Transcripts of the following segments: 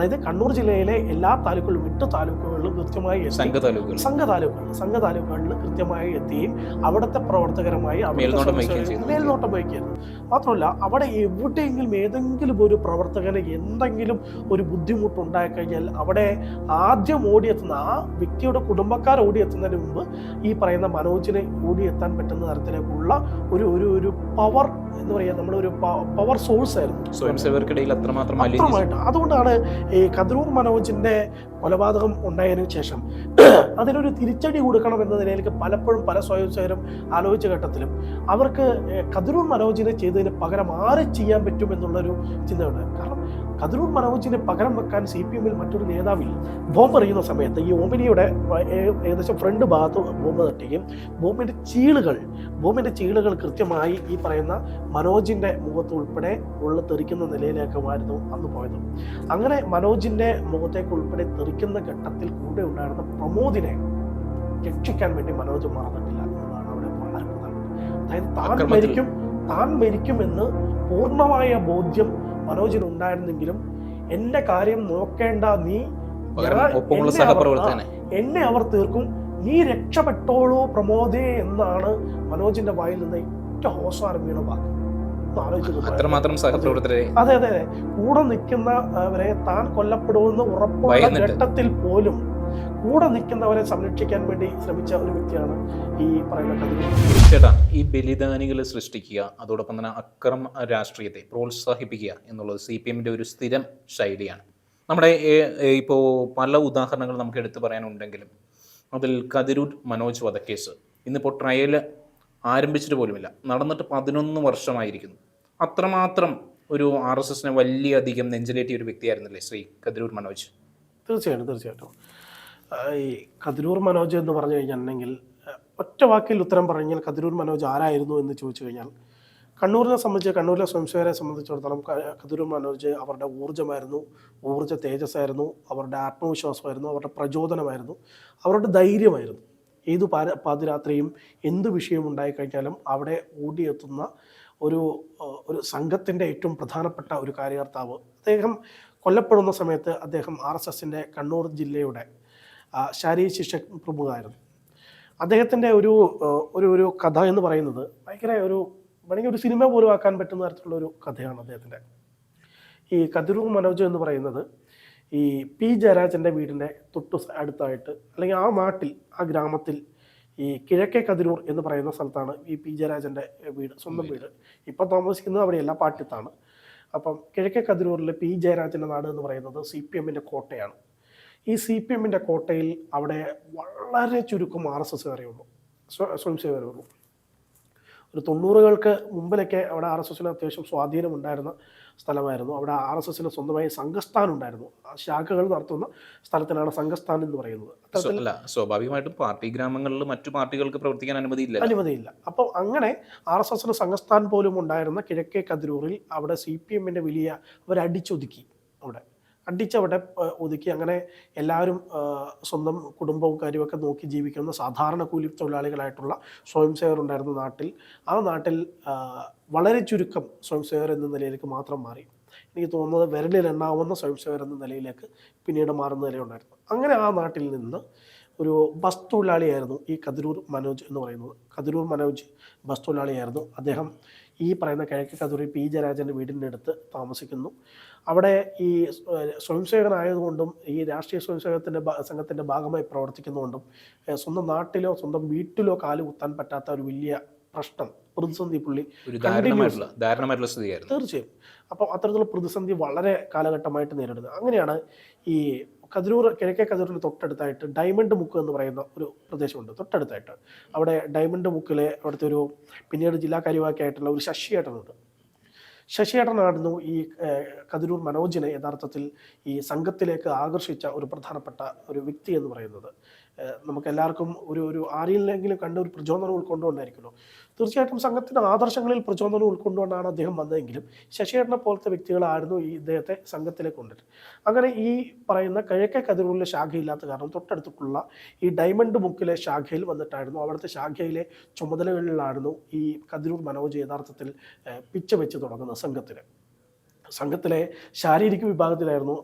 അതായത് കണ്ണൂർ ജില്ലയിലെ എല്ലാ താലൂക്കുകളിലും എട്ട് താലൂക്കുകളിലും കൃത്യമായി സംഘ താലൂക്കുകൾ സംഘ താലൂക്കുകൾ സംഘ താലൂക്കുകളിൽ കൃത്യമായി എത്തുകയും അവിടുത്തെ പ്രവർത്തകരുമായി മേൽനോട്ടം വഹിക്കുകയായിരുന്നു മാത്രമല്ല അവിടെ എവിടെയെങ്കിലും ഏതെങ്കിലും ഒരു പ്രവർത്തകന് എന്തെങ്കിലും ഒരു ബുദ്ധിമുട്ടുണ്ടായിക്കഴിഞ്ഞാൽ അവിടെ ആദ്യം ഓടിയെത്തുന്ന ആ വ്യക്തിയുടെ കുടുംബക്കാർ ഓടിയെത്തുന്നതിന് മുമ്പ് ഈ പറയുന്ന മനോജിനെ ഓടിയെത്താൻ പറ്റുന്ന തരത്തിലേക്കുള്ള ഒരു ഒരു ഒരു പവർ എന്ന് പറയുക നമ്മളൊരു പവർ സോഴ്സ് ആയിരുന്നു. സ്വയം സേവർക്കിടയിൽ അത്രമാത്രം അതുകൊണ്ടാണ് ഈ കതിരൂർ മനോജിന്റെ കൊലപാതകം ഉണ്ടായതിനു ശേഷം അതിനൊരു തിരിച്ചടി കൊടുക്കണം എന്ന നിലയിലേക്ക് പലപ്പോഴും പല സ്വയംസേവരും ആലോചിച്ച ഘട്ടത്തിലും അവർക്ക് കദ്രൂർ മനോജിനെ ചെയ്തതിന് പകരം ആരെ ചെയ്യാൻ പറ്റും എന്നുള്ളൊരു ചിന്തയുണ്ട്. കാരണം കതിരൂർ മനോജിനെ പകരം വെക്കാൻ സി പി എമ്മിൽ മറ്റൊരു നേതാവില്ല. ബോംബ് എറിയുന്ന സമയത്ത് ഈ ഓമിനിയുടെ ഏകദേശം ഫ്രണ്ട് ഭാഗത്ത് ബോംബ് തട്ടുകയും ബോംബിന്റെ ചീളുകൾ ബോംബിന്റെ ചീളുകൾ കൃത്യമായി ഈ പറയുന്ന മനോജിന്റെ മുഖത്ത് ഉൾപ്പെടെ ഉള്ള തെറിക്കുന്ന നിലയിലേക്കുമായിരുന്നു അന്ന് പോയത്. അങ്ങനെ മനോജിന്റെ മുഖത്തേക്ക് ഉൾപ്പെടെ തെറിക്കുന്ന ഘട്ടത്തിൽ കൂടെ ഉണ്ടായിരുന്ന പ്രമോദിനെ രക്ഷിക്കാൻ വേണ്ടി മനോജ് മറന്നിട്ടില്ല എന്നതാണ് അവിടെ വളരെ പ്രധാനം. അതായത് താൻ മരിക്കും താൻ മരിക്കുമെന്ന് പൂർണമായ ബോധ്യം മനോജിന് ഉണ്ടായിരുന്നെങ്കിലും എന്റെ കാര്യം നോക്കേണ്ട നീ എന്നെ അവർ- തീർക്കും. നീ രക്ഷപ്പെട്ടോളൂ പ്രമോദേ എന്നാണ് മനോജിന്റെ വായിൽ നിന്ന് ഏറ്റവും ഹോസാരം വീണ വാക്ക്. അത്രമാത്രം സഹപ്രവർത്തകരെ. അതെ അതെ കൂടെ നിൽക്കുന്നവരെ താൻ കൊല്ലപ്പെടുമെന്ന് ഉറപ്പുള്ള ഘട്ടത്തിൽ പോലും കൂടെ നിൽക്കുന്നവരെ സംരക്ഷിക്കാൻ വേണ്ടി ശ്രമിച്ച ഒരു വ്യക്തിയാണ് ഈ പറയുന്ന ചേട്ടാ ഈ ബലിദാനികളെ സൃഷ്ടിക്കുക അതോടൊപ്പം തന്നെ അക്രമ രാഷ്ട്രീയത്തെ പ്രോത്സാഹിപ്പിക്കുക എന്നുള്ളത് സി പി എമ്മിന്റെ ഒരു സ്ഥിരം ശൈലിയാണ്. നമ്മുടെ ഇപ്പോൾ പല ഉദാഹരണങ്ങൾ നമുക്ക് എടുത്തു പറയാനുണ്ടെങ്കിലും അതിൽ കതിരൂർ മനോജ് വധക്കേസ് ഇന്നിപ്പോൾ ട്രയൽ ആരംഭിച്ചിട്ട് പോലുമില്ല. നടന്നിട്ട് പതിനൊന്ന് വർഷമായിരിക്കുന്നു. അത്രമാത്രം ഒരു ആർ എസ് എസിനെ വലിയ അധികം നെഞ്ചിലേറ്റിയ ഒരു വ്യക്തിയായിരുന്നില്ലേ ശ്രീ കതിരൂർ മനോജ്? തീർച്ചയായിട്ടും തീർച്ചയായിട്ടും. ഈ കതിരൂർ മനോജ് എന്ന് പറഞ്ഞു കഴിഞ്ഞിട്ടുണ്ടെങ്കിൽ ഒറ്റ വാക്കിൽ ഉത്തരം പറഞ്ഞു കതിരൂർ മനോജ് ആരായിരുന്നു എന്ന് ചോദിച്ചു കഴിഞ്ഞാൽ കണ്ണൂരിനെ സംബന്ധിച്ച് കണ്ണൂരിലെ സ്വയംസേവരെ സംബന്ധിച്ചിടത്തോളം കതിരൂർ മനോജ് അവരുടെ ഊർജമായിരുന്നു ഊർജ തേജസ്സായിരുന്നു അവരുടെ ആത്മവിശ്വാസമായിരുന്നു അവരുടെ പ്രചോദനമായിരുന്നു അവരുടെ ധൈര്യമായിരുന്നു. ഏത് പാര പാതിരാത്രിയും എന്ത് വിഷയം ഉണ്ടായിക്കഴിഞ്ഞാലും അവിടെ ഓടിയെത്തുന്ന ഒരു ഒരു സംഘത്തിന്റെ ഏറ്റവും പ്രധാനപ്പെട്ട ഒരു കാര്യകർത്താവ്. അദ്ദേഹം കൊല്ലപ്പെടുന്ന സമയത്ത് അദ്ദേഹം ആർ എസ് എസിന്റെ കണ്ണൂർ ജില്ലയുടെ ആ, ശാരീരിക ശിക്ഷ പ്രമുഖമായിരുന്നു അദ്ദേഹത്തിന്റെ ഒരു ഒരു ഒരു കഥ എന്ന് പറയുന്നത് ഭയങ്കര ഒരു വേണമെങ്കിൽ ഒരു സിനിമ പോലും ആക്കാൻ പറ്റുന്ന തരത്തിലുള്ള ഒരു കഥയാണ് അദ്ദേഹത്തിന്റെ ഈ കതിരൂർ മനോജ് എന്ന് പറയുന്നത് ഈ പി ജയരാജന്റെ വീടിന്റെ തൊട്ട് അടുത്തായിട്ട് അല്ലെങ്കിൽ ആ നാട്ടിൽ ആ ഗ്രാമത്തിൽ ഈ കിഴക്കേ കതിരൂർ എന്ന് പറയുന്ന സ്ഥലത്താണ് ഈ പി ജയരാജന്റെ വീട് സ്വന്തം വീട്. ഇപ്പം താമസിക്കുന്നത് അവിടെയല്ല പാട്യത്താണ് അപ്പം കിഴക്കേ കതിരൂരിലെ പി ജയരാജന്റെ നാട് എന്ന് പറയുന്നത് സി പി എമ്മിന്റെ കോട്ടയാണ്. ഈ സി പി എമ്മിന്റെ കോട്ടയിൽ അവിടെ വളരെ ചുരുക്കം ആർ എസ് എസ് കയറിയുള്ളൂ. സ്വയം സേവരുള്ളൂ ഒരു തൊണ്ണൂറുകൾക്ക് മുമ്പിലൊക്കെ അവിടെ ആർ എസ് എസിന് അത്യാവശ്യം സ്വാധീനമുണ്ടായിരുന്ന സ്ഥലമായിരുന്നു. അവിടെ ആർ എസ് എസിന് സ്വന്തമായി സംഘസ്ഥാൻ ഉണ്ടായിരുന്നു ആ ശാഖകൾ നടത്തുന്ന സ്ഥലത്തിനാണ് സംഘസ്ഥാൻ എന്ന് പറയുന്നത്. അല്ല സ്വാഭാവികമായിട്ടും പാർട്ടി ഗ്രാമങ്ങളിൽ മറ്റു പാർട്ടികൾക്ക് പ്രവർത്തിക്കാൻ അനുമതിയില്ല അനുമതിയില്ല. അപ്പോൾ അങ്ങനെ ആർ എസ് എസിന് സംഘസ്ഥാൻ പോലും ഉണ്ടായിരുന്ന കിഴക്കേ കതിരൂറിൽ അവിടെ സി പി എമ്മിന്റെ വലിയ അവരടിച്ചൊതുക്കി അവിടെ. അടിച്ചവിടെ ഒതുക്കി അങ്ങനെ എല്ലാവരും സ്വന്തം കുടുംബവും കാര്യമൊക്കെ നോക്കി ജീവിക്കുന്ന സാധാരണ കൂലി തൊഴിലാളികളായിട്ടുള്ള സ്വയം ഉണ്ടായിരുന്ന നാട്ടിൽ ആ നാട്ടിൽ വളരെ ചുരുക്കം സ്വയം സേവർ എന്ന നിലയിലേക്ക് മാത്രം മാറി. എനിക്ക് തോന്നുന്നത് വിരലിൽ എണ്ണാവുന്ന സ്വയം സേവർ എന്ന നിലയിലേക്ക് പിന്നീട് മാറുന്ന നിലയുണ്ടായിരുന്നു. അങ്ങനെ ആ നാട്ടിൽ നിന്ന് ഒരു ബസ് തൊഴിലാളിയായിരുന്നു ഈ കതിരൂർ മനോജ് എന്ന് പറയുന്നത്. കതിരൂർ മനോജ് ബസ് തൊഴിലാളിയായിരുന്നു. അദ്ദേഹം ഈ പറയുന്ന കിഴക്ക് കതൂരി പി ജയരാജന്റെ വീടിന്റെ അടുത്ത് താമസിക്കുന്നു. അവിടെ ഈ സ്വയംസേവകനായതുകൊണ്ടും സ്വയം ഈ രാഷ്ട്രീയ സ്വയംസേവകത്തിന്റെ സംഘത്തിന്റെ ഭാഗമായി പ്രവർത്തിക്കുന്നതുകൊണ്ടും സ്വന്തം നാട്ടിലോ സ്വന്തം വീട്ടിലോ കാൽ കുത്താൻ പറ്റാത്ത ഒരു വലിയ പ്രശ്നം പ്രതിസന്ധി പുള്ളി തീർച്ചയായും. അപ്പോൾ അത്തരത്തിലുള്ള പ്രതിസന്ധി വളരെ കാലഘട്ടമായിട്ട് നേരിടുന്നത് അങ്ങനെയാണ് ഈ കതിരൂർ കിഴക്കേ കതിരൂരിന് തൊട്ടടുത്തായിട്ട് ഡയമണ്ട് മുക്ക് എന്ന് പറയുന്ന ഒരു പ്രദേശമുണ്ട് തൊട്ടടുത്തായിട്ട്. അവിടെ ഡയമണ്ട് മുക്കിലെ അവിടുത്തെ ഒരു പിന്നീട് ജില്ലാ കാര്യവാക്കിയായിട്ടുള്ള ഒരു ശശിയേട്ടനുണ്ട്. ശശിയേട്ടനായിരുന്നു ഈ കതിരൂർ മനോജിനെ യഥാർത്ഥത്തിൽ ഈ സംഘത്തിലേക്ക് ആകർഷിച്ച ഒരു പ്രധാനപ്പെട്ട ഒരു വ്യക്തി എന്ന് പറയുന്നത്. നമുക്ക് എല്ലാവർക്കും ഒരു ഒരു ആരിലെങ്കിലും കണ്ട ഒരു പ്രചോദനം ഉൾക്കൊണ്ടുകൊണ്ടായിരിക്കുമല്ലോ തീർച്ചയായിട്ടും സംഘത്തിന്റെ ആദർശങ്ങളിൽ പ്രചോദനം ഉൾക്കൊണ്ടുകൊണ്ടാണ് അദ്ദേഹം വന്നതെങ്കിലും ശശിയേട്ടനെ പോലത്തെ വ്യക്തികളായിരുന്നു ഈ ഇദ്ദേഹത്തെ സംഘത്തിലേക്ക് കൊണ്ടിട്ട് അങ്ങനെ ഈ പറയുന്ന കിഴക്കേ കതിരൂരിലെ ശാഖയില്ലാത്ത കാരണം തൊട്ടടുത്തുള്ള ഈ ഡയമണ്ട് ബുക്കിലെ ശാഖയിൽ വന്നിട്ടായിരുന്നു അവിടുത്തെ ശാഖയിലെ ചുമതലകളിലായിരുന്നു ഈ കതിരൂർ മനോജ് യഥാർത്ഥത്തിൽ പിച്ച വെച്ച് തുടങ്ങുന്നത് സംഘത്തിന്. സംഘത്തിലെ ശാരീരിക വിഭാഗത്തിലായിരുന്നു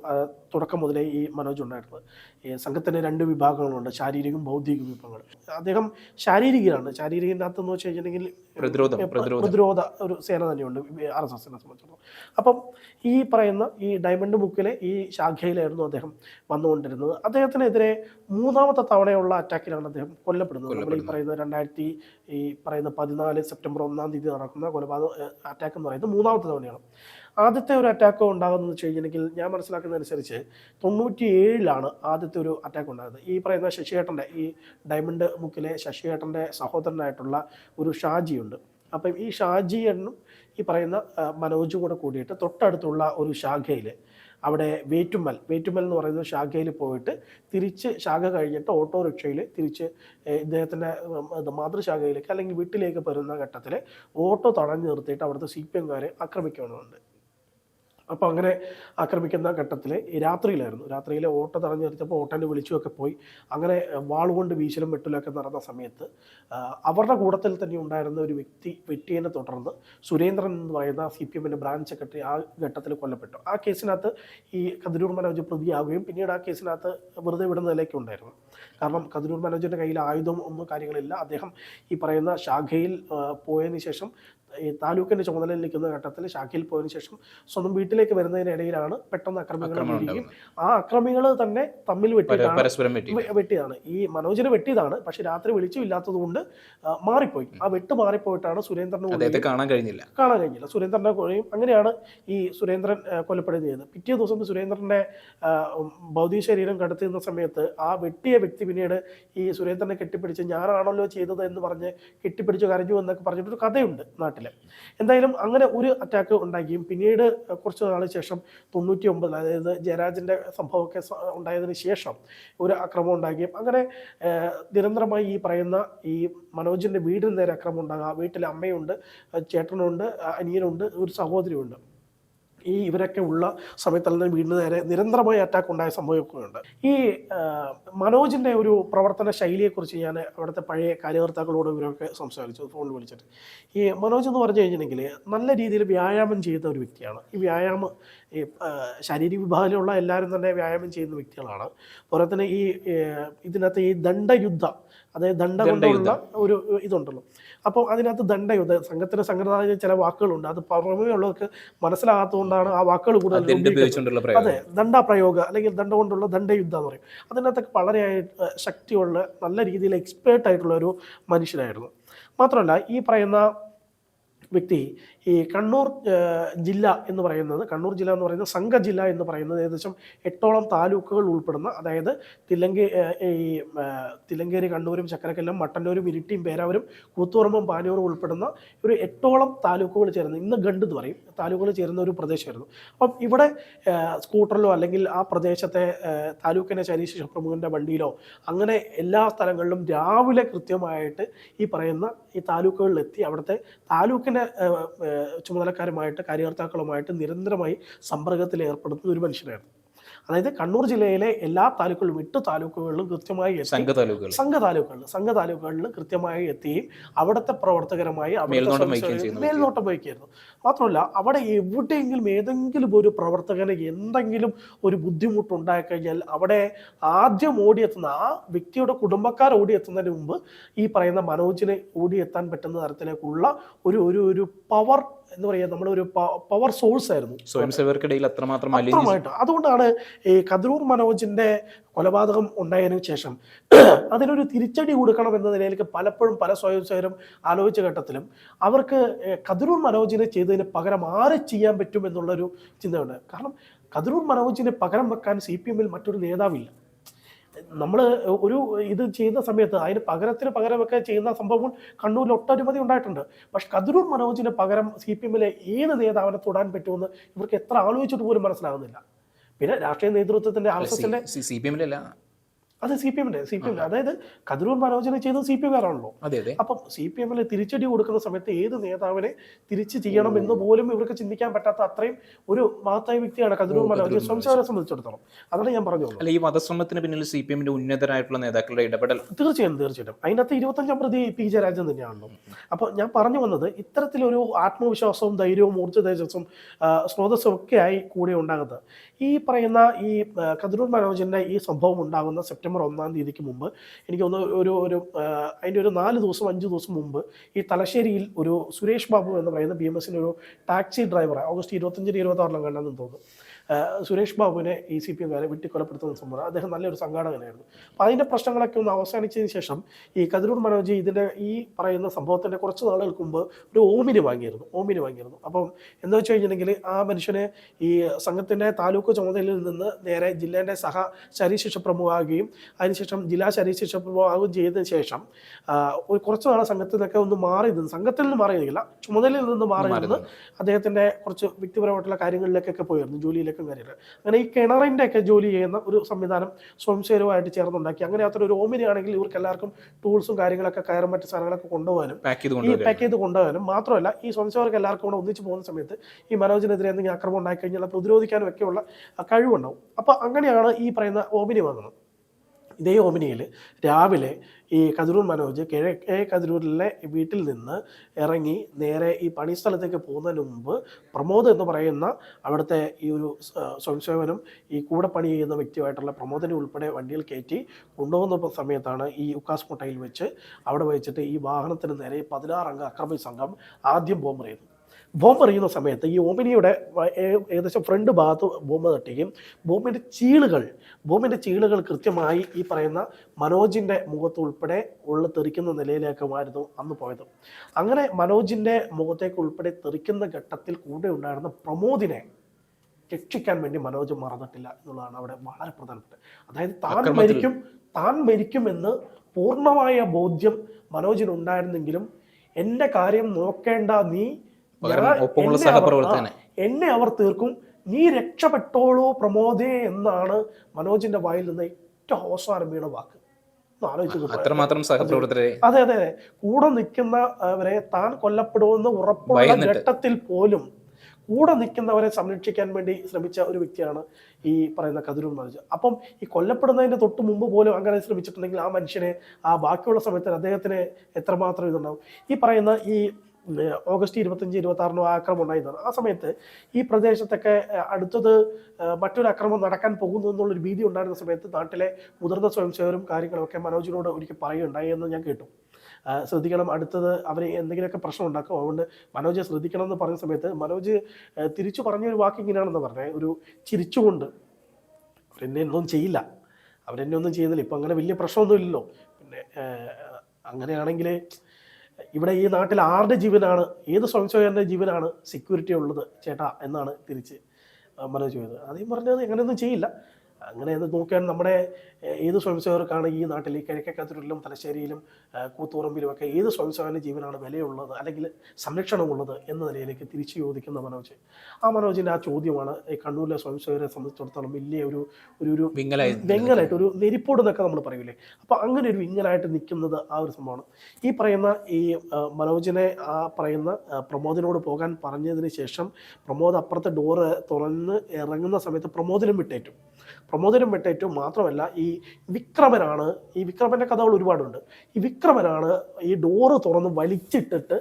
തുടക്കം മുതലേ ഈ മനോജ് ഉണ്ടായിരുന്നത്. ഈ സംഘത്തിന് രണ്ട് വിഭാഗങ്ങളുണ്ട് ശാരീരികവും ഭൗതിക വിഭാഗങ്ങൾ. അദ്ദേഹം ശാരീരികയാണ് ശാരീരികന്റെ അകത്തെന്ന് വെച്ച് കഴിഞ്ഞിട്ടുണ്ടെങ്കിൽ പ്രതിരോധം പ്രതിരോധം. പ്രതിരോധ ഒരു സേന തന്നെയുണ്ട് ആർ എസ് എസിനെ സംബന്ധിച്ചിടത്തോളം. അപ്പം ഈ പറയുന്ന ഈ ഡയമണ്ട് ബുക്കിലെ ഈ ശാഖയിലായിരുന്നു അദ്ദേഹം വന്നുകൊണ്ടിരുന്നത്. അദ്ദേഹത്തിനെതിരെ മൂന്നാമത്തെ തവണയുള്ള അറ്റാക്കിലാണ് അദ്ദേഹം കൊല്ലപ്പെടുന്നത്. നമ്മൾ ഈ പറയുന്ന രണ്ടായിരത്തി ഈ പറയുന്ന പതിനാല് സെപ്റ്റംബർ ഒന്നാം തീയതി നടക്കുന്ന കൊലപാതക അറ്റാക്ക് എന്ന് പറയുന്നത് മൂന്നാമത്തെ തവണയാണ്. ആദ്യത്തെ ഒരു അറ്റാക്ക് ഉണ്ടാകുന്നത് വെച്ച് കഴിഞ്ഞിട്ടുണ്ടെങ്കിൽ ഞാൻ മനസ്സിലാക്കുന്നതനുസരിച്ച് തൊണ്ണൂറ്റി ഏഴിലാണ് ആദ്യത്തെ ഒരു അറ്റാക്ക് ഉണ്ടായത് ഈ പറയുന്ന ശശിയേട്ടന്റെ ഈ ഡയമണ്ട് ബുക്കിലെ ശശിയേട്ടന്റെ സഹോദരനായിട്ടുള്ള ഒരു ഷാജിയുണ്ട്. അപ്പം ഈ ഷാജിയണ്ണും ഈ പറയുന്ന മനോജും കൂടെ കൂടിയിട്ട് തൊട്ടടുത്തുള്ള ഒരു ശാഖയിൽ അവിടെ വേറ്റുമ്മൽ വേറ്റുമ്മൽ എന്ന് പറയുന്ന ശാഖയിൽ പോയിട്ട് തിരിച്ച് ശാഖ കഴിഞ്ഞിട്ട് ഓട്ടോറിക്ഷയിൽ തിരിച്ച് ഇദ്ദേഹത്തിന്റെ മാതൃശാഖയിലേക്ക് അല്ലെങ്കിൽ വീട്ടിലേക്ക് വരുന്ന ഘട്ടത്തിൽ ഓട്ടോ തടഞ്ഞു നിർത്തിയിട്ട് അവിടുത്തെ സി പി എംകാരെ ആക്രമിക്കണമെന്നുണ്ട് അപ്പോൾ അങ്ങനെ ആക്രമിക്കുന്ന ഘട്ടത്തിൽ രാത്രിയിലായിരുന്നു. രാത്രിയിലെ ഓട്ടോ തടഞ്ഞു നിർത്തിയപ്പോൾ ഓട്ടോന്റെ വിളിച്ചുമൊക്കെ പോയി. അങ്ങനെ വാളുകൊണ്ട് വീശലും വെട്ടലൊക്കെ നടന്ന സമയത്ത് അവരുടെ കൂടത്തിൽ തന്നെ ഉണ്ടായിരുന്ന ഒരു വ്യക്തി വെട്ടിയതിനെ തുടർന്ന് സുരേന്ദ്രൻ എന്ന് പറയുന്ന സി പി എമ്മിന്റെ ബ്രാഞ്ച് സെക്രട്ടറി ആ ഘട്ടത്തിൽ കൊല്ലപ്പെട്ടു. ആ കേസിനകത്ത് ഈ കതിരൂർ മനോജ് പ്രതിയാവുകയും പിന്നീട് ആ കേസിനകത്ത് വെറുതെ വിടുന്ന നിലയ്ക്ക് ഉണ്ടായിരുന്നു. കാരണം കതിരൂർ മനോജിന്റെ കയ്യിൽ ആയുധം ഒന്നും കാര്യങ്ങളില്ല. അദ്ദേഹം ഈ പറയുന്ന ശാഖയിൽ പോയതിന് ശേഷം ഈ താലൂക്കിന്റെ ചുമതലയിൽ നിൽക്കുന്ന ഘട്ടത്തിൽ ഷാക്കിൽ പോയതിനു ശേഷം സ്വന്തം വീട്ടിലേക്ക് വരുന്നതിനിടയിലാണ് പെട്ടെന്ന് അക്രമികൾ വരികയും ആ അക്രമികൾ തന്നെ തമ്മിൽ വെട്ടിയിട്ടാണ് വെട്ടിയതാണ്. ഈ മനോജിനെ വെട്ടിയതാണ്. പക്ഷെ രാത്രി വെളിച്ചം ഇല്ലാത്തത് കൊണ്ട് മാറിപ്പോയി. ആ വെട്ട് മാറിപ്പോയിട്ടാണ് സുരേന്ദ്രനെ കാണാൻ കഴിഞ്ഞില്ല. കാണാൻ കഴിഞ്ഞില്ല. സുരേന്ദ്രനെ കൊലയും അങ്ങനെയാണ് ഈ സുരേന്ദ്രൻ ചെയ്തത്. പിറ്റേ ദിവസം സുരേന്ദ്രന്റെ ഭൗതിക ശരീരം കടത്തുന്ന സമയത്ത് ആ വെട്ടിയ വ്യക്തി പിന്നീട് ഈ സുരേന്ദ്രനെ കെട്ടിപ്പിടിച്ച് ഞാനാണല്ലോ ചെയ്തത് എന്ന് പറഞ്ഞ് കെട്ടിപ്പിടിച്ച് കരഞ്ഞു എന്നൊക്കെ പറഞ്ഞിട്ടൊരു കഥയുണ്ട് നാട്ടിൽ എന്തായാലും അങ്ങനെ ഒരു അറ്റാക്ക് ഉണ്ടാക്കിയും പിന്നീട് കുറച്ച് നാളിന് ശേഷം തൊണ്ണൂറ്റി ഒമ്പതിൽ അതായത് ജയരാജന്റെ സംഭവമൊക്കെ ഉണ്ടായതിനു ശേഷം ഒരു അക്രമം ഉണ്ടാക്കിയും അങ്ങനെ നിരന്തരമായി ഈ പറയുന്ന ഈ മനോജിന്റെ വീടിന് നേരെ അക്രമം ഉണ്ടാകുക വീട്ടിൽ അമ്മയുണ്ട് ചേട്ടനുണ്ട് അനിയനുണ്ട് ഒരു സഹോദരിയുണ്ട്. ഈ ഇവരൊക്കെ ഉള്ള സമയത്ത് അല്ലെങ്കിൽ വീടിന് നേരെ നിരന്തരമായി അറ്റാക്ക് ഉണ്ടായ സംഭവമൊക്കെയുണ്ട് ഈ മനോജിന്റെ ഒരു പ്രവർത്തന ശൈലിയെക്കുറിച്ച് ഞാൻ അവിടുത്തെ പഴയ കാര്യകർത്താക്കളോട് ഇവരൊക്കെ സംസാരിച്ചു ഫോണിൽ വിളിച്ചിട്ട്. ഈ മനോജ് എന്ന് പറഞ്ഞു കഴിഞ്ഞിട്ടുണ്ടെങ്കിൽ നല്ല രീതിയിൽ വ്യായാമം ചെയ്യുന്ന ഒരു വ്യക്തിയാണ്. ഈ വ്യായാമം ഈ ശാരീരിക വിഭാഗത്തിലുള്ള എല്ലാവരും തന്നെ വ്യായാമം ചെയ്യുന്ന വ്യക്തികളാണ്. അതുപോലെ തന്നെ ഈ ഇതിനകത്ത് ഈ ദണ്ഡയുദ്ധം അതായത് ദണ്ഡ കൊണ്ടുള്ള ഒരു ഇതുണ്ടല്ലോ. അപ്പോൾ അതിനകത്ത് ദണ്ഡയുദ്ധം സംഘത്തിന് സംഘടന ചില വാക്കുകളുണ്ട്. അത് പുറമേ ഉള്ളവർക്ക് മനസ്സിലാകാത്തതുകൊണ്ടാണ് ആ വാക്കുകൾ കൂടുതൽ അതെ ദണ്ഡ പ്രയോഗ അല്ലെങ്കിൽ ദണ്ഡ കൊണ്ടുള്ള ദണ്ഡയുദ്ധം എന്ന് പറയും. അതിനകത്തൊക്കെ വളരെ ശക്തിയുള്ള നല്ല രീതിയിൽ എക്സ്പേർട്ട് ആയിട്ടുള്ള ഒരു മനുഷ്യനായിരുന്നു. മാത്രമല്ല ഈ പറയുന്ന വ്യക്തി ഈ കണ്ണൂർ ജില്ല എന്ന് പറയുന്നത് കണ്ണൂർ ജില്ല എന്ന് പറയുന്നത് സംഘ ജില്ല എന്ന് പറയുന്നത് ഏകദേശം എട്ടോളം താലൂക്കുകൾ ഉൾപ്പെടുന്ന അതായത് തില്ലങ്കേ ഈ തില്ലങ്കേരി കണ്ണൂരും ചക്കരക്കല്ലും മട്ടന്നൂരും ഇരിട്ടിയും പേരാവരും കൂത്തുപറമ്പും പാനൂരും ഉൾപ്പെടുന്ന ഒരു എട്ടോളം താലൂക്കുകൾ ചേർന്ന് ഇന്ന് ഗണ്ട് എന്ന് പറയും. താലൂക്കുകൾ ചേരുന്ന ഒരു പ്രദേശമായിരുന്നു. അപ്പം ഇവിടെ സ്കൂട്ടറിലോ അല്ലെങ്കിൽ ആ പ്രദേശത്തെ താലൂക്കിനെ താലൂക്കിന്റെ ശരീര പ്രമുഖന്റെ വണ്ടിയിലോ അങ്ങനെ എല്ലാ സ്ഥലങ്ങളിലും രാവിലെ കൃത്യമായിട്ട് ഈ പറയുന്ന ഈ താലൂക്കുകളിലെത്തി അവിടുത്തെ താലൂക്കിന്റെ ചുമതലക്കാരുമായിട്ട് കാര്യകർത്താക്കളുമായിട്ട് നിരന്തരമായി സമ്പർക്കത്തിൽ ഏർപ്പെടുന്ന ഒരു മനുഷ്യനായിരുന്നു. അതായത് കണ്ണൂർ ജില്ലയിലെ എല്ലാ താലൂക്കുകളിലും എട്ട് താലൂക്കുകളിലും കൃത്യമായി സംഘ താലൂക്കുകൾ. സംഘ താലൂക്കുകളിൽ സംഘ താലൂക്കുകളിൽ കൃത്യമായി എത്തുകയും അവിടുത്തെ പ്രവർത്തകരുമായി മേൽനോട്ടം വഹിക്കുകയായിരുന്നു. മാത്രമല്ല അവിടെ എവിടെയെങ്കിലും ഏതെങ്കിലും ഒരു പ്രവർത്തകന് എന്തെങ്കിലും ഒരു ബുദ്ധിമുട്ടുണ്ടായി കഴിഞ്ഞാൽ അവിടെ ആദ്യം ഓടിയെത്തുന്ന ആ വ്യക്തിയുടെ കുടുംബക്കാർ ഓടിയെത്തുന്നതിന് മുമ്പ് ഈ പറയുന്ന മനോജിനെ ഓടിയെത്താൻ പറ്റുന്ന തരത്തിലേക്കുള്ള ഒരു ഒരു ഒരു പവർ എന്ന് പറയുക നമ്മളൊരു പവർ സോഴ്സ് ആയിരുന്നു. സ്വയം സേവർക്കിടയിൽ അത്രമാത്രം അത്രമായിട്ട്. അതുകൊണ്ടാണ് ഈ കതിരൂർ മനോജിന്റെ കൊലപാതകം ഉണ്ടായതിനു ശേഷം അതിനൊരു തിരിച്ചടി കൊടുക്കണം എന്ന നിലയിലേക്ക് പലപ്പോഴും പല സ്വയംസേവരും ആലോചിച്ച ഘട്ടത്തിലും അവർക്ക് കതിരൂർ മനോജിനെ ചെയ്തതിന് പകരം ആരെ ചെയ്യാൻ പറ്റും എന്നുള്ളൊരു ചിന്തയുണ്ട്. കാരണം കതിരൂർ മനോജിനെ പകരം വെക്കാൻ സി പി എമ്മിൽ മറ്റൊരു നേതാവില്ല. നമ്മൾ ഒരു ഇത് ചെയ്യുന്ന സമയത്ത് അതിന് പകരത്തിന് പകരമൊക്കെ ചെയ്യുന്ന സംഭവങ്ങൾ കണ്ണൂരിൽ ഒട്ടനവധി ഉണ്ടായിട്ടുണ്ട്. പക്ഷെ കതിരൂർ മനോജിന് പകരം സി പി എമ്മിലെ ഏത് നേതാവിനെ തൊടാൻ പറ്റുമെന്ന് ഇവർക്ക് എത്ര ആലോചിച്ചിട്ട് പോലും മനസ്സിലാകുന്നില്ല പിന്നെ രാഷ്ട്രീയ നേതൃത്വത്തിന്റെ ആർ എസ് എസിന്റെ സി പി എമ്മിലല്ല അത് സി പി എമ്മിന്റെ സി പി എം അതായത് കതിരൂർ ആലോചന ചെയ്തത് സി പി എംകാരാണല്ലോ അതെ അപ്പം സി പി എമ്മിൽ തിരിച്ചടി കൊടുക്കുന്ന സമയത്ത് ഏത് നേതാവിനെ തിരിച്ച് ചെയ്യണം എന്ന് പോലും ഇവർക്ക് ചിന്തിക്കാൻ പറ്റാത്ത അത്രയും ഒരു മഹത്തായ വ്യക്തിയാണ് കതിരൂർ മനോജ്. സംശയവരെ സംബന്ധിച്ചിടത്തോളം. അതാണ് ഞാൻ പറഞ്ഞത് അല്ല ഈ വധശ്രമത്തിന് പിന്നിൽ സി പി എമ്മിന്റെ ഉന്നതരായിട്ടുള്ള നേതാക്കളുടെ ഇടപെടൽ. തീർച്ചയായും തീർച്ചയായിട്ടും. അതിനകത്ത് ഇരുപത്തഞ്ചാം പ്രതി പി ജയരാജൻ തന്നെയാണല്ലോ. അപ്പോൾ ഞാൻ പറഞ്ഞു വന്നത് ഇത്തരത്തിലൊരു ആത്മവിശ്വാസവും ധൈര്യവും ഊർജ തേജസ്സും സ്രോതസ്സും ഒക്കെ ആയി കൂടെ ഉണ്ടാകുന്നത്. ഈ പറയുന്ന ഈ കതിരൂർ മനോജിന്റെ ഈ സംഭവം ഉണ്ടാകുന്ന സെപ്റ്റംബർ ഒന്നാം തീയതിക്ക് മുമ്പ് എനിക്ക് ഒന്ന് ഒരു ഒരു അതിന്റെ ഒരു നാല് ദിവസം അഞ്ച് ദിവസം മുമ്പ് ഈ തലശ്ശേരിയിൽ ഒരു സുരേഷ് ബാബു എന്ന് പറയുന്ന ബി എം എസിന്റെ ഒരു ടാക്സി ഡ്രൈവറെ ഓഗസ്റ്റ് ഇരുപത്തഞ്ചിന് ഇരുപത്താറിലും കണ്ടെന്ന് തോന്നുന്നു. സുരേഷ് ബാബുവിനെ ഇ സി പി വെട്ടിക്കൊലപ്പെടുത്തുന്ന സംഭവം. അദ്ദേഹം നല്ലൊരു സംഘാടകനായിരുന്നു. അപ്പം അതിന്റെ പ്രശ്നങ്ങളൊക്കെ ഒന്ന് അവസാനിച്ചതിന് ശേഷം ഈ കതിരൂർ മനോജ് ഇതിന്റെ ഈ പറയുന്ന സംഭവത്തിന്റെ കുറച്ച് നാളുകൾക്ക് മുമ്പ് ഒരു ഓമിന് വാങ്ങിയിരുന്നു. ഓമിന് വാങ്ങിയിരുന്നു. അപ്പം എന്താ വെച്ച് കഴിഞ്ഞിട്ടുണ്ടെങ്കിൽ ആ മനുഷ്യനെ ഈ സംഘത്തിന്റെ താലൂക്ക് ചുമതലയിൽ നിന്ന് നേരെ ജില്ലേന്റെ സഹ ശരീശിക്ഷ പ്രമുഖമാകുകയും അതിനുശേഷം ജില്ലാ ശരീശിക്ഷ പ്രമുഖമാകുകയും ചെയ്തതിന് ശേഷം ഒരു കുറച്ച് നാളെ സംഘത്തിൽ നിന്നൊക്കെ ഒന്ന് മാറി നിന്ന് സംഘത്തിൽ നിന്ന് മാറി നിന്നില്ല ചുമതലയിൽ നിന്ന് മാറി നിന്ന്. അദ്ദേഹത്തിന്റെ കുറച്ച് വ്യക്തിപരമായിട്ടുള്ള കാര്യങ്ങളിലേക്കൊക്കെ പോയിരുന്നു. ജോലിയിലേക്കും കാര്യമില്ല അങ്ങനെ ഈ കിണറിന്റെ ഒക്കെ ജോലി ചെയ്യുന്ന ഒരു സംവിധാനം സ്വയംസേവമായിട്ട് ചേർന്നുണ്ടാക്കി. അങ്ങനെ അത്ര ഒരു ഓമിനി ആണെങ്കിൽ ഇവർക്ക് എല്ലാവർക്കും ടൂൾസും കാര്യങ്ങളൊക്കെ കയറും മറ്റു സാധനങ്ങളൊക്കെ കൊണ്ടുപോകാനും ഈ പാക്ക് ചെയ്ത് കൊണ്ടുപോകാനും മാത്രമല്ല ഈ സ്വയംസേവർക്ക് എല്ലാവർക്കും കൂടെ ഒന്നിച്ച് പോകുന്ന സമയത്ത് ഈ മനോജിനെതിരെ എന്തെങ്കിലും ആക്രമണം ഉണ്ടായി കഴിഞ്ഞാൽ പ്രതിരോധിക്കാനും ഒക്കെയുള്ള കഴിവുണ്ടാവും. അപ്പോൾ അങ്ങനെയാണ് ഈ പറയുന്ന ഓമിനി വന്നത് ഇതേ ഓമിനിയിൽ രാവിലെ ഈ കതിരൂർ മനോജ് കിഴക്കേ കതിരൂരിലെ വീട്ടിൽ നിന്ന് ഇറങ്ങി നേരെ ഈ പണിസ്ഥലത്തേക്ക് പോകുന്നതിന് മുമ്പ് പ്രമോദ് എന്ന് പറയുന്ന അവിടുത്തെ ഈ ഒരു സ്വ- സ്വയംസേവനും ഈ കൂടെ പണി ചെയ്യുന്ന വ്യക്തിയുമായിട്ടുള്ള പ്രമോദിനെ ഉൾപ്പെടെ വണ്ടിയിൽ കയറ്റി കൊണ്ടുപോകുന്ന സമയത്താണ് ഈ ഉക്കാസ് മുട്ടയിൽ വെച്ച് അവിടെ വെച്ചിട്ട് ഈ വാഹനത്തിന് നേരെ പതിനാറംഗ അക്രമി സംഘം ആദ്യം ബോംബ് എറിയുന്നു ബോംബ് എറിയുന്ന സമയത്ത് ഈ ഓമിനിയുടെ ഏകദേശം ഫ്രണ്ട് ഭാഗത്ത് ബോംബ് തട്ടുകയും ബോംബിന്റെ ചീളുകൾ ബോംബിന്റെ ചീളുകൾ കൃത്യമായി ഈ പറയുന്ന മനോജിന്റെ മുഖത്ത് ഉൾപ്പെടെ ഉള്ള തെറിക്കുന്ന നിലയിലേക്കുമായിരുന്നു അന്ന് പോയത്. അങ്ങനെ മനോജിന്റെ മുഖത്തേക്ക് ഉൾപ്പെടെ തെറിക്കുന്ന ഘട്ടത്തിൽ കൂടെ ഉണ്ടായിരുന്ന പ്രമോദിനെ രക്ഷിക്കാൻ വേണ്ടി മനോജ് മറന്നിട്ടില്ല എന്നുള്ളതാണ് അവിടെ വളരെ പ്രധാനപ്പെട്ടത്. അതായത് താൻ മരിക്കും താൻ മരിക്കുമെന്ന് പൂർണമായ ബോധ്യം മനോജിന് ഉണ്ടായിരുന്നെങ്കിലും എന്റെ കാര്യം നോക്കേണ്ട നീ ഒപ്പമുള്ള എന്നെ അവർ- സഹപ്രവർത്തകനെ. എന്നെ അവർ തീർക്കും. നീ രക്ഷപ്പെട്ടോളൂ പ്രമോദേ എന്നാണ് മനോജിന്റെ വായിൽ നിന്ന് ഏറ്റവും അവസാനം വീണ വാക്ക്. അത്രമാത്രം സഹപ്രവർത്തകരെ അതെ അതെ അതെ. കൂടെ നിൽക്കുന്നവരെ താൻ കൊല്ലപ്പെടുമെന്ന് ഉറപ്പുള്ള ഘട്ടത്തിൽ പോലും കൂടെ നിൽക്കുന്നവരെ സംരക്ഷിക്കാൻ വേണ്ടി ശ്രമിച്ച ഒരു വ്യക്തിയാണ് ഈ പറയുന്ന കതിരൂർ മനോജ്. അപ്പം ഈ കൊല്ലപ്പെടുന്നതിന്റെ തൊട്ട് മുമ്പ് പോലും അങ്ങനെ ശ്രമിച്ചിട്ടുണ്ടെങ്കിൽ ആ മനുഷ്യനെ ആ ബാക്കിയുള്ള സമയത്ത് അദ്ദേഹത്തിന് എത്രമാത്രം ഇതുണ്ടാവും? ഈ പറയുന്ന ഈ ഓഗസ്റ്റ് ഇരുപത്തഞ്ച് ഇരുപത്തി ആറിനും ആ ആക്രമണം ഉണ്ടായിരുന്നത്. ആ സമയത്ത് ഈ പ്രദേശത്തൊക്കെ അടുത്തത് മറ്റൊരു അക്രമം നടക്കാൻ പോകുന്നു എന്നുള്ളൊരു ഭീതി ഉണ്ടായിരുന്ന സമയത്ത് നാട്ടിലെ മുതിർന്ന സ്വയംസേവരും കാര്യങ്ങളൊക്കെ മനോജിനോട് ഒരിക്കൽ പറയുകയുണ്ടായി എന്ന് ഞാൻ കേട്ടു. ശ്രദ്ധിക്കണം അടുത്തത് അവർ എന്തെങ്കിലുമൊക്കെ പ്രശ്നം ഉണ്ടാക്കും. അതുകൊണ്ട് മനോജ് ശ്രദ്ധിക്കണം എന്ന് പറഞ്ഞ സമയത്ത് മനോജ് തിരിച്ചു തിരിച്ചു പറഞ്ഞൊരു വാക്ക് ഇങ്ങനെയാണെന്ന് പറഞ്ഞത് ഒരു ചിരിച്ചുകൊണ്ട് അവരെന്നെ ഒന്നും ചെയ്യില്ല. അവരെന്നെ ഒന്നും ചെയ്യുന്നില്ല. ഇപ്പം അങ്ങനെ വലിയ പ്രശ്നമൊന്നുമില്ലല്ലോ. പിന്നെ അങ്ങനെയാണെങ്കിൽ ഇവിടെ ഈ നാട്ടിൽ ആരുടെ ജീവനാണ്? ഏത് സ്വയംസേവകരുടെ ജീവനാണ് സെക്യൂരിറ്റി ഉള്ളത് ചേട്ടാ? എന്നാണ് തിരിച്ച് മനോജ് ചെയ്തത് അതേ പറഞ്ഞത് അങ്ങനെയൊന്നും ചെയ്യില്ല. അങ്ങനെ നോക്കിയാൽ നമ്മുടെ ഏത് സ്വയംസേവകർക്കാണ് ഈ നാട്ടിൽ ഈ കിഴക്കേക്കത്തൂരിലും തലശ്ശേരിയിലും കൂത്തുറമ്പിലും കൂത്തുപറമ്പിലും ഒക്കെ ഏത് സ്വയംസേവന ജീവനാണ് വിലയുള്ളത് അല്ലെങ്കിൽ സംരക്ഷണമുള്ളത് എന്ന നിലയിലേക്ക് തിരിച്ചു ചോദിക്കുന്ന മനോജ്. ആ മനോജിന്റെ ആ ചോദ്യമാണ് ഈ കണ്ണൂരിലെ സ്വയംസേവകരെ സംബന്ധിച്ചിടത്തോളം വലിയ ഒരു ഒരു ഒരു വിങ്ങലായി വെങ്ങലായിട്ട് ഒരു നെരിപ്പോട് എന്നൊക്കെ നമ്മൾ പറയൂലേ. അപ്പോൾ അങ്ങനെ ഒരു വിങ്ങലായിട്ട് നിൽക്കുന്നത് ആ ഒരു സംഭവമാണ്. ഈ പറയുന്ന ഈ മനോജിനെ ആ പറയുന്ന പ്രമോദിനോട് പോകാൻ പറഞ്ഞതിന് ശേഷം പ്രമോദ് അപ്പുറത്തെ ഡോറ് തുറന്ന് ഇറങ്ങുന്ന സമയത്ത് പ്രമോദിനും വിട്ടേറ്റു. പ്രമോദിനും വെട്ടേറ്റവും മാത്രമല്ല ഈ വിക്രമനാണ് ഈ വിക്രമന്റെ കഥകൾ ഒരുപാടുണ്ട്. ഈ വിക്രമനാണ് ഈ ഡോറ് തുറന്ന് വലിച്ചിട്ടിട്ട്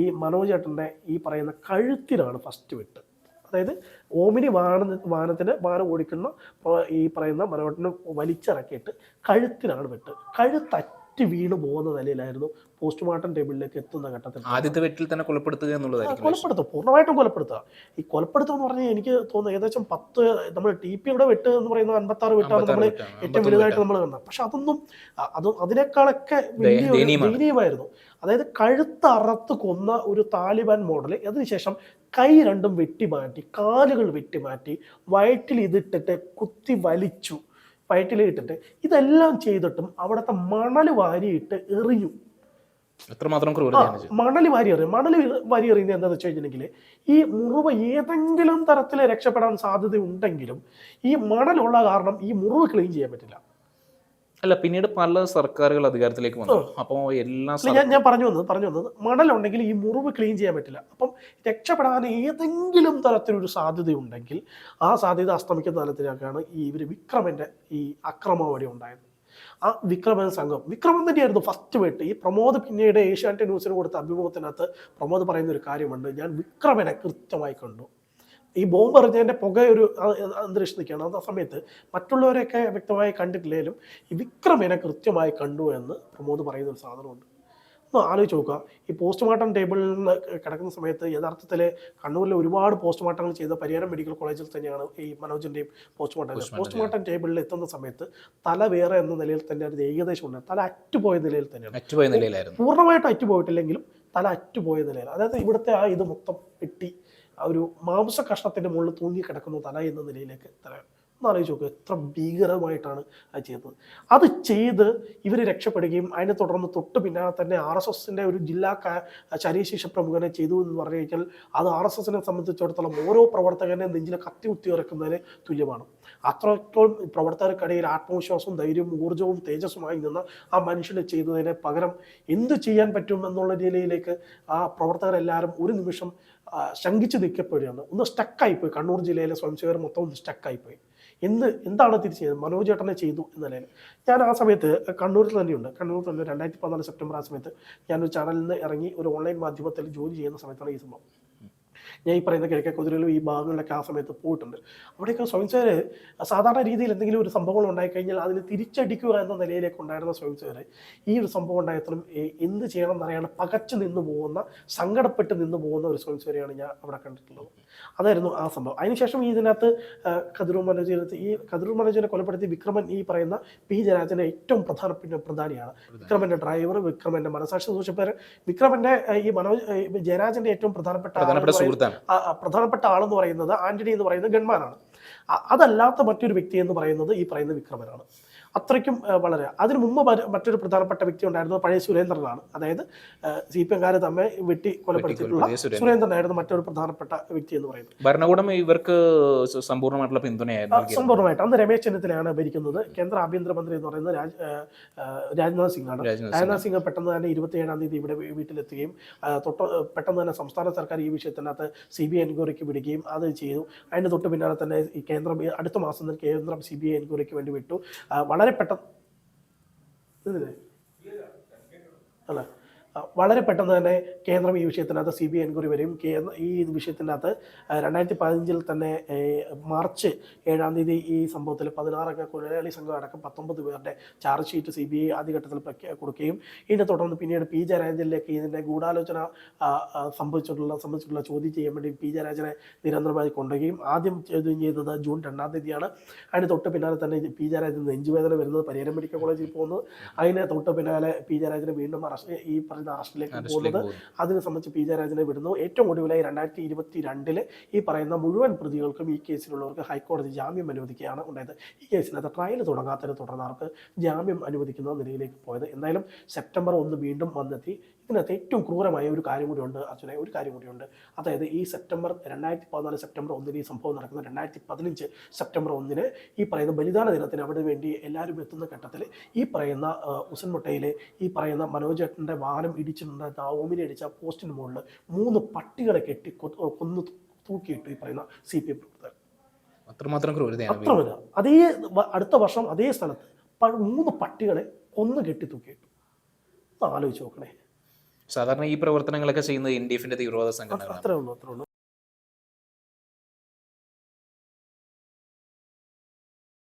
ഈ മനോജേട്ടന്റെ ഈ പറയുന്ന കഴുത്തിനാണ് ഫസ്റ്റ് വിട്ട്. അതായത് ഓമിനി വാഹന വാഹനത്തിന് വാഹനം ഓടിക്കുന്ന ഈ പറയുന്ന മനോഹരനെ വലിച്ചിറക്കിയിട്ട് കഴുത്തിനാണ് വിട്ട്. കഴുത്തറ്റ് വീണ് പോകുന്ന നിലയിലായിരുന്നു പോസ്റ്റ്മോർട്ടം ടേബിളിലേക്ക് എത്തുന്ന ഘട്ടത്തിൽ ആദ്യത്തെ വെറ്റിൽ തന്നെ കൊലപ്പെടുത്തുക എന്നുള്ളതായിരിക്കും കൊലപ്പെടുത്തുക പൂർണമായിട്ടും കൊലപ്പെടുത്തുക. ഈ കൊലപ്പെടുത്തുക എന്ന് പറഞ്ഞാൽ എനിക്ക് തോന്നുന്നു ഏകദേശം പത്ത് നമ്മൾ ടി പിയുടെ വെട്ട് എന്ന് പറയുന്ന അൻപത്തി ആറ് വെട്ടാണ്. നമ്മൾ ഏറ്റവും വലുതായിട്ട് നമ്മൾ കണ്ടത് പക്ഷെ അതൊന്നും അത് അതിനേക്കാളൊക്കെ വലിയ ദയനീയമായിരുന്നു. അതായത് കഴുത്ത് അറത്ത് കൊന്ന ഒരു താലിബാൻ മോഡൽ അതിനുശേഷം കൈ രണ്ടും വെട്ടി മാറ്റി കാലുകൾ വെട്ടി മാറ്റി വയറ്റിൽ ഇതിട്ടിട്ട് കുത്തി വലിച്ചു. വയറ്റിൽ ഇട്ടിട്ട് ഇതെല്ലാം ചെയ്തിട്ടും അവിടുത്തെ മണൽ വാരിയിട്ട് എറിഞ്ഞു. എത്രമാത്രം. മണൽ വാരി എറിയും. മണൽ വാരി എറിയുന്നത് എന്താണെന്ന് വെച്ച് കഴിഞ്ഞിട്ടുണ്ടെങ്കിൽ ഈ മുറിവ് ഏതെങ്കിലും തരത്തിൽ രക്ഷപ്പെടാൻ സാധ്യത ഉണ്ടെങ്കിലും ഈ മണലുള്ള കാരണം ഈ മുറിവ് ക്ലീൻ ചെയ്യാൻ പറ്റില്ല. അല്ല പിന്നീട് പല സർക്കാരുകൾ അധികാരത്തിലേക്ക് വന്നു. അപ്പോൾ എല്ലാ ഞാൻ ഞാൻ പറഞ്ഞു വന്നത് പറഞ്ഞു വന്നത് മണലുണ്ടെങ്കിൽ ഈ മുറിവ് ക്ലീൻ ചെയ്യാൻ പറ്റില്ല. അപ്പം രക്ഷപ്പെടാൻ ഏതെങ്കിലും തരത്തിലൊരു സാധ്യത ഉണ്ടെങ്കിൽ ആ സാധ്യത അസ്തമിക്കുന്ന തലത്തിലേക്കാണ് ഈ ഇവർ വിക്രമന്റെ ഈ അക്രമം വഴി ഉണ്ടായത്. ആ വിക്രമൻ സംഘം. വിക്രമൻ തന്നെയായിരുന്നു ഫസ്റ്റ് വെട്ട്. ഈ പ്രമോദ് പിന്നീട് ഏഷ്യാനെറ്റ് ന്യൂസിന് കൊടുത്ത അഭിമുഖത്തിനകത്ത് പ്രമോദ് പറയുന്ന ഒരു കാര്യമുണ്ട്. ഞാൻ വിക്രമനെ കൃത്യമായി കണ്ടു. ഈ ബോംബ് എറിഞ്ഞതിന്റെ പുക ഒരു അന്തരീക്ഷം നിൽക്കുകയാണ്. ആ സമയത്ത് മറ്റുള്ളവരെയൊക്കെ വ്യക്തമായി കണ്ടിട്ടില്ലെങ്കിലും ഈ വിക്രമനെ കൃത്യമായി കണ്ടു എന്ന് പ്രമോദ് പറയുന്ന ഒരു സാധനമുണ്ട്. ഒന്ന് ആലോചിച്ച് നോക്കുക. ഈ പോസ്റ്റ്മോർട്ടം ടേബിളിൽ നിന്ന് കിടക്കുന്ന സമയത്ത് യഥാർത്ഥത്തിൽ കണ്ണൂരിലെ ഒരുപാട് പോസ്റ്റ്മോർട്ടങ്ങൾ ചെയ്ത പരിയാരം മെഡിക്കൽ കോളേജിൽ തന്നെയാണ് ഈ മനോജിന്റെയും പോസ്റ്റ്മോർട്ടം പോസ്റ്റ്മോർട്ടം ടേബിളിൽ എത്തുന്ന സമയത്ത് തല വേറെ എന്ന നിലയിൽ തന്നെ അത് ഏകദേശം ഉണ്ട്. തല അറ്റുപോയ നിലയിൽ തന്നെയാണ്. പൂർണമായിട്ട് അറ്റുപോയിട്ടില്ലെങ്കിലും തല അറ്റുപോയ നിലയിൽ അതായത് ഇവിടുത്തെ ആ ഇത് മൊത്തം വെട്ടി ആ ഒരു മാംസ കഷ്ണത്തിന്റെ മുകളിൽ തൂങ്ങി കിടക്കുന്ന തല എന്ന നിലയിലേക്ക് തല. ഒന്ന് ആലോചിച്ച് നോക്കുക എത്ര ഭീകരമായിട്ടാണ് അത് ചെയ്തത് അത് ചെയ്ത് ഇവർ രക്ഷപ്പെടുകയും അതിനെ തുടർന്ന് തൊട്ട് പിന്നാലെ തന്നെ ആർ എസ് എസിന്റെ ഒരു ജില്ലാ ശരീരശേഷ പ്രമുഖനെ ചെയ്തു എന്ന് പറഞ്ഞു കഴിഞ്ഞാൽ അത് ആർ എസ് എസിനെ സംബന്ധിച്ചിടത്തോളം ഓരോ പ്രവർത്തകനെ നെഞ്ചിലെ കത്തി കുത്തി ഇറക്കുന്നതിന് തുല്യമാണ്. അത്രത്തോളം പ്രവർത്തകർക്കിടയിൽ ആത്മവിശ്വാസവും ധൈര്യവും ഊർജവും തേജസ്സുമായി നിന്ന് ആ മനുഷ്യനെ ചെയ്തതിന് പകരം എന്ത് ചെയ്യാൻ പറ്റും എന്നുള്ള നിലയിലേക്ക് ആ പ്രവർത്തകരെല്ലാവരും ഒരു നിമിഷം ശങ്കിച്ച് നിൽക്കപ്പെടുകയാണ്. ഒന്ന് സ്റ്റക്കായിപ്പോയി കണ്ണൂർ ജില്ലയിലെ സ്വയംസേവർ മൊത്തം ഒന്ന് സ്റ്റക്കായിപ്പോയി എന്ത് എന്താണ് തിരിച്ച് ചെയ്തത്? മനോജ് ചേട്ടനെ ചെയ്തു എന്ന നിലയിൽ. ഞാൻ ആ സമയത്ത് കണ്ണൂരിൽ തന്നെയുണ്ട്. കണ്ണൂരിൽ തന്നെ രണ്ടായിരത്തി പതിനാല് സെപ്റ്റംബർ ആ സമയത്ത് ഞാനൊരു ചാനലിൽ നിന്ന് ഇറങ്ങി ഒരു ഓൺലൈൻ മാധ്യമത്തിൽ ജോലി ചെയ്യുന്ന സമയത്താണ് ഈ സംഭവം. ഞാൻ ഈ പറയുന്ന കിഴക്കേ കുതിരയിലും ഈ ഭാഗങ്ങളിലൊക്കെ ആ സമയത്ത് പോയിട്ടുണ്ട്. അവിടെയൊക്കെ സ്വയംസേവർ സാധാരണ രീതിയിൽ എന്തെങ്കിലും ഒരു സംഭവങ്ങൾ ഉണ്ടായിക്കഴിഞ്ഞാൽ അതിന് തിരിച്ചടിക്കുക എന്ന നിലയിലേക്ക് ഉണ്ടായിരുന്ന സ്വയംസേവർ ഈ ഒരു സംഭവം ഉണ്ടായത്തിനും എന്ത് ചെയ്യണം എന്നറിയാണ്ട് പകച്ചു നിന്ന് പോകുന്ന സങ്കടപ്പെട്ട് നിന്ന് പോകുന്ന ഒരു സ്വയംസേവരെയാണ് ഞാൻ അവിടെ കണ്ടിട്ടുള്ളത്. അതായിരുന്നു ആ സംഭവം. അതിനുശേഷം ഈ ഇതിനകത്ത് കതിരൂർ മനോജിനകത്ത് ഈ കതിരൂർ മനോജിനെ കൊലപ്പെടുത്തി വിക്രമൻ ഈ പറയുന്ന പി ജയരാജന്റെ ഏറ്റവും പ്രധാനപ്പെട്ട പ്രധാനിയാണ്. വിക്രമന്റെ ഡ്രൈവർ വിക്രമന്റെ മനസാക്ഷി സൂക്ഷിപ്പേര് വിക്രമന്റെ ഈ മനോജ് ജയരാജന്റെ ഏറ്റവും പ്രധാനപ്പെട്ട പ്രധാനപ്പെട്ട ആളെന്ന് പറയുന്നത് ആന്റണി എന്ന് പറയുന്നത് ഗൺമാനാണ്. അതല്ലാത്ത മറ്റൊരു വ്യക്തി എന്ന് പറയുന്നത് ഈ പറയുന്ന വിക്രമനാണ്. അത്രയ്ക്കും വളരെ. അതിനു മുമ്പ് മറ്റൊരു പ്രധാനപ്പെട്ട വ്യക്തി ഉണ്ടായിരുന്നത് പഴയ സുരേന്ദ്രനാണ്. അതായത് സി പി എംകാരെ തമ്മിൽ വെട്ടി കൊലപ്പെടുത്തിയിട്ടുള്ള സുരേന്ദ്രനായിരുന്നു മറ്റൊരു പ്രധാനപ്പെട്ട വ്യക്തി എന്ന് പറയുന്നത്. ഭരണകൂടം ഇവർക്ക് സമ്പൂർണമായിട്ടുള്ള പിന്തുണയായിരുന്നു സമ്പൂർണമായിട്ട്. അന്ന് രമേശ് ചെന്നിത്തലയാണ് ഭരിക്കുന്നത്. കേന്ദ്ര ആഭ്യന്തരമന്ത്രി എന്ന് പറയുന്നത് രാജ് രാജ്നാഥ് സിംഗ് ആണ്. രാജ്നാഥ് സിംഗ്. പെട്ടെന്ന് തന്നെ ഇരുപത്തിയേഴാം തീയതി ഇവിടെ വീട്ടിലെത്തുകയും തൊട്ട് പെട്ടെന്ന് തന്നെ സംസ്ഥാന സർക്കാർ ഈ വിഷയത്തിനകത്ത് സി ബി ഐ എൻക്വയറിക്ക് വിടുകയും അത് ചെയ്തു. അതിന് തൊട്ട് പിന്നാലെ തന്നെ ഈ കേന്ദ്രം അടുത്ത മാസം തന്നെ കേന്ദ്രം സി ബി ഐ എൻക്വയറിക്ക് വേണ്ടി വിട്ടു. വളരെ പെട്ടെന്ന്? അല്ല വളരെ പെട്ടെന്ന് തന്നെ കേന്ദ്രം ഈ വിഷയത്തിനകത്ത് സി ബി ഐ എൻക്വയറി വരും. കേന്ദ്ര ഈ വിഷയത്തിനകത്ത് രണ്ടായിരത്തി പതിനഞ്ചിൽ തന്നെ മാർച്ച് ഏഴാം തീയതി ഈ സംഭവത്തിൽ പതിനാറംഗ കൊലയാളി സംഘം അടക്കം പത്തൊമ്പത് പേരുടെ charge sheet C B I ആദ്യഘട്ടത്തിൽ കൊടുക്കുകയും ഇതിനെ തുടർന്ന് പിന്നീട് പി ജയരാജനിലേക്ക് ഇതിന്റെ ഗൂഢാലോചന സംഭവിച്ചിട്ടുള്ള സംബന്ധിച്ചിട്ടുള്ള ചോദ്യം ചെയ്യാൻ വേണ്ടി പി ജയരാജനെ നിരന്തരമായി കൊണ്ടുവരികയും ആദ്യം ചോദ്യം ചെയ്തത് ജൂൺ രണ്ടാം തീയതിയാണ്. അതിന് തൊട്ട് പിന്നാലെ തന്നെ പി ജയരാജൻ നെഞ്ചുവേദന വരുന്നത് പരിയാരം മെഡിക്കൽ കോളേജിൽ പോകുന്നത് അതിന് തൊട്ട് പിന്നാലെ പി ജയരാജനെ വീണ്ടും അറസ്റ്റ് ഈ പറയുന്ന അറസ്റ്റിലേക്ക് പോകുന്നത്. അതിനെ സംബന്ധിച്ച് പി ജയരാജനെ വിടുന്നു. ഏറ്റവും ഒടുവിലായി രണ്ടായിരത്തി ഇരുപത്തി രണ്ടിൽ ഈ പറയുന്ന മുഴുവൻ പ്രതികൾക്കും ഈ കേസിലുള്ളവർക്ക് ഹൈക്കോടതി ജാമ്യം അനുവദിക്കുകയാണ് ഉണ്ടായത്. ഈ കേസിനകത്ത് ട്രയൽ തുടങ്ങാത്തതിനെ തുടർന്ന് അവർക്ക് ജാമ്യം അനുവദിക്കുന്ന നിലയിലേക്ക് പോയത്. എന്തായാലും സെപ്റ്റംബർ ഒന്ന് വീണ്ടും വന്നെത്തി. ഇതിനകത്ത് ഏറ്റവും ക്രൂരമായ ഒരു കാര്യം കൂടിയുണ്ട് അർജുന ഒരു കാര്യം കൂടിയുണ്ട്. അതായത് ഈ സെപ്റ്റംബർ രണ്ടായിരത്തി പതിനാല് സെപ്റ്റംബർ ഒന്നിന് ഈ സംഭവം നടക്കുന്ന രണ്ടായിരത്തി പതിനഞ്ച് സെപ്റ്റംബർ ഒന്നിന് ഈ പറയുന്ന ബലിദാന ദിനത്തിന് അവിടെ വേണ്ടി എല്ലാവരും എത്തുന്ന ഘട്ടത്തിൽ ഈ പറയുന്ന ഉസൻമുട്ടയിൽ ഈ പറയുന്ന മനോജേട്ടന്റെ വാഹനം ഇടിച്ചിട്ടുണ്ടായിരുന്ന ആ ഓമിനെ അടിച്ച പോസ്റ്റിന് മുകളിൽ മൂന്ന് പട്ടികളെ കെട്ടി കൊന്നു തൂക്കിയിട്ടു ഈ പറയുന്ന സി പി എം പ്രവർത്തകർ. അത്രമാത്രം ക്രൂരതയാണ് അത്ര അതേ അടുത്ത വർഷം അതേ സ്ഥലത്ത് മൂന്ന് പട്ടികളെ കൊന്നു കെട്ടി തൂക്കിയിട്ടു. ആലോചിച്ച് നോക്കണേ. സാധാരണ ഈ പ്രവർത്തനങ്ങളൊക്കെ ചെയ്യുന്നത് എൻ ഡി എഫിന്റെ തീവ്രവാദ സംഘടനകളാണ്.